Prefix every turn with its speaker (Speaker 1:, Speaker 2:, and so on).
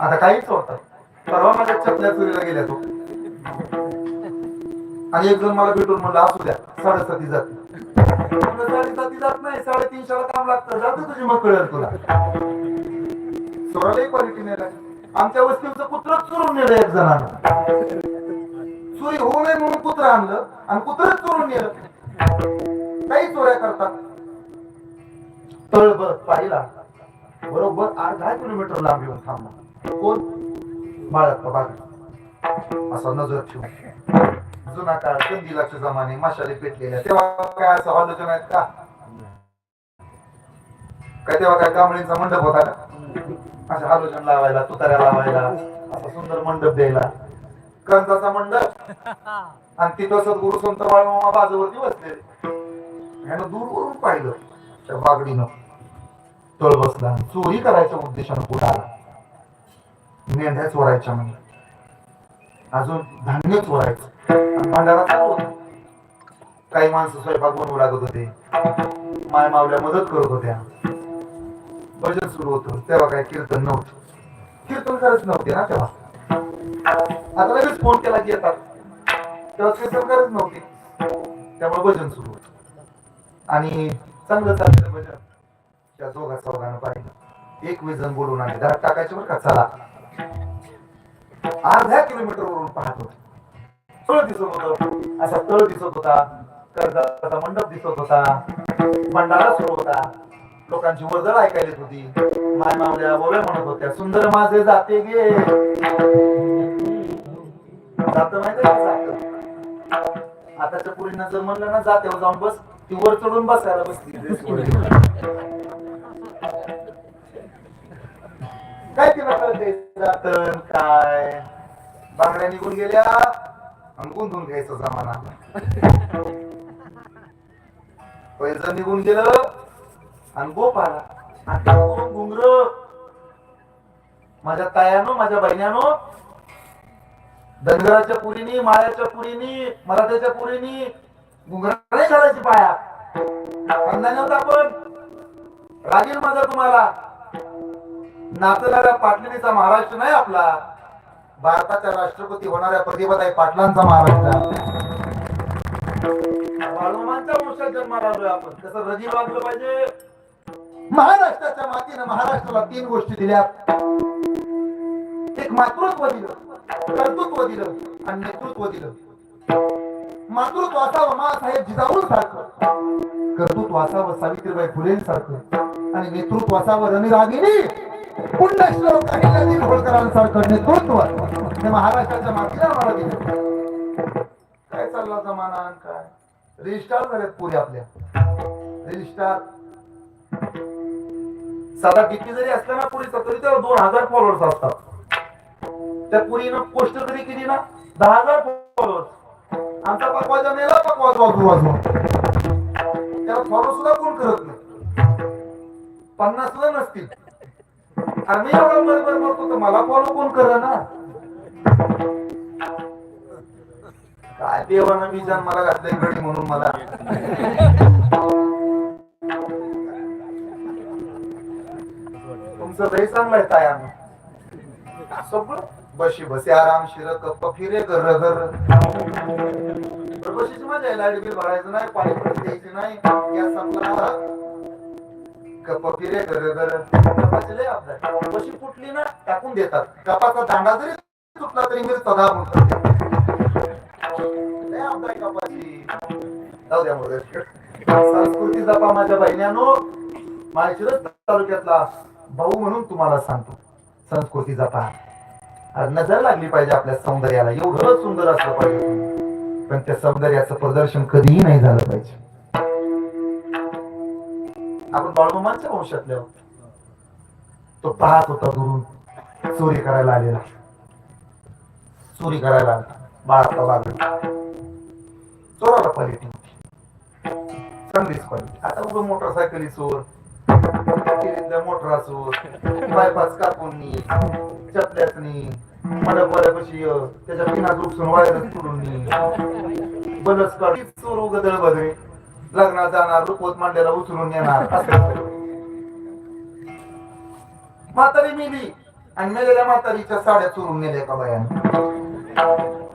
Speaker 1: आता काहीच होतं. परवा माझ्या चपल्या चोरीला गेल्या तो. आणि एक जण मला भेटून म्हणलं असू द्या साडेसाती जाते साडेसाती जात नाही साडेतीनशेला काम लागतं. जातं तुझी मग कळेल तुला चोरालाही क्वालिटी नाही आमच्या वस्तीचं कुत्र चोरून नेलं एक जणांना. चोरी होऊ नये म्हणून कुत्र आणलं आणि कुत्रच चोरून नेलं. काही चोऱ्या करतात. तळबळ पाहिला बरोबर अर्धा किलोमीटर लांब येऊन थांबला कोण? बाळप्पा बाग असा नजर ठेवून. जुना काळ कंदिलाचे जमाने माशाले पेटलेल्या. तेव्हा काय असं हॉलोजन आहेत का? काय तेव्हा काय कांबळींचा मंडप होता का? असं हॉलोजन लावायला तुताऱ्या लावायला असा सुंदर मंडप द्यायला. कंचाचा मंडप. आणि तिथं सद्गुरु संत बाळमामा बाजूवरती बसलेले. ह्यानं दूरवरून पाहिलं त्या बागडीनं तळ बसला चोरी करायच्या उद्देशानं पुढे आला. मेंढ्या चोरायच्या म्हणजे अजून धान्य चोरायचं आणि भांडारा चालू काही माणसं स्वयंपाक बनवू लागत होते. माय मावल्या मदत करत होत्या. भजन सुरू होतं. तेव्हा काय कीर्तन नव्हतं. कीर्तन करत नव्हते ना तेव्हा. आता लगेच फोन केला की येतात. तेव्हा कीर्तन करत नव्हते. त्यामुळे भजन सुरू होतं. आणि चांगलं चाललेलं भजन. त्या दोघा चौघानं पाहिलं. एक जण बोलून आले जरा टाकायचे बरं का? चला. अर्ध्या किलोमीटर वरून पाहत होते. तळ दिसत होत. असा तळ दिसत होता. कर्जाचा मंडप दिसत होता. भंडारा सुरू होता. लोकांची वर्दळ ऐकायला येत होती. माय मावल्या बोव्या म्हणत होत्या सुंदर माझे जाते गे. जात माहिती आताच्या पुरींना जर म्हणलं ना जात्यावर जाऊन बस ती वर चढून बसायला बसली काय तिला कळते जातन काय? बांगड्या निघून गेल्या. आणि गुंतून घ्यायचा जमाना. पैसा निघून गेलं आणि गोप आला. घुंगर माझ्या तायानो माझ्या बहिण्यानो धनगराच्या पुरीनी माळ्याच्या पुरीनी मराठ्याच्या पुरीनी घुंगरा नाही घालायची पाया. अंदाज होता आपण. रागील माझा तुम्हाला. नाचणाऱ्या पाटलिनीचा महाराष्ट्र नाही आपला. भारताच्या राष्ट्रपती होणाऱ्या प्रतिभाताई पाटलांचा महाराष्ट्र. वंशात जन्माला आलोय आपण. रजी वागलं पाहिजे. महाराष्ट्राच्या मातीनं महाराष्ट्राला तीन गोष्टी दिल्या एक मातृत्व दिलं कर्तृत्व दिलं आणि नेतृत्व दिलं. मातृत्व असावं मासाहेब जिजाऊ सारखं. कर्तृत्व असावं सावित्रीबाई फुले सारखं आणि नेतृत्व असावं रणरागिनी पुण्यश्लोक अहिल्यादेवी होळकरांसारखं नेतृत्व ते महाराष्ट्राच्या मागच्या मला दिलं काय चालला जमाना आणि काय रजिस्टार झालेत पुरे आपल्या. रजिस्टार साधा डिपी जरी असला ना पुरीचा तरी त्याला दोन हजार फॉलोअर्स असतात. त्या पुरीनं पोस्ट जरी केली ना दहा हजार फॉलोअर्स आमचा पकवाजा नेला पकवाज वाजू वाजवा त्याला फॉलो सुद्धा कोण करत नाही? पन्नास सुद्धा नसतील मी एवढा बरोबर. बोलतो तर मला फॉलो कोण कर ना काय देवानं मी जाण मला घातलंय गडी म्हणून मला? तुमचं लय चांगलंय तायानं. सगळं. बशी बसे आराम शिर कप्प फिरे गर घर. बशीची मजा आहे लाइट बिल भरायचं नाही पाणी पडत द्यायचं नाही. गॅस संपला कप्प फिरे गर फुटली ना टाकून देतात. कपाचा दांडा जरी तुटला तरी मी तदा म्हणतात कपाची जाऊ द्या मग संस्कृती जपा माझ्या बहिण्यानो. माळशिरस तालुक्यातला भाऊ म्हणून तुम्हाला सांगतो. संस्कृती जपा. नजर लागली पाहिजे आपल्या सौंदर्याला. एवढं सुंदर असलं पाहिजे. पण त्या सौंदर्याचं प्रदर्शन कधीही नाही झालं पाहिजे. आपण बाळमामांच्या वंशातले आहोत तो पाहत होता दुरून चोरी करायला आलेला. चोरी करायला आला. बाळाचा चोराला क्वालिटी चांगलीच क्वालिटी आता उभं मोटरसायकली चोर. मोटरा चोर. बायपास कापून चपल्याचनी मडपवाल्यापाशी त्याच्या पिना उपसून वायर सोडून बलच काढ चोर उगदळ बघणे लग्नात जाणार रुपवत मांडलेला उचलून येणार म्हातारी मिली आणि मेलेल्या म्हातारीच्या साड्या चोरून नेल्या का बायानं.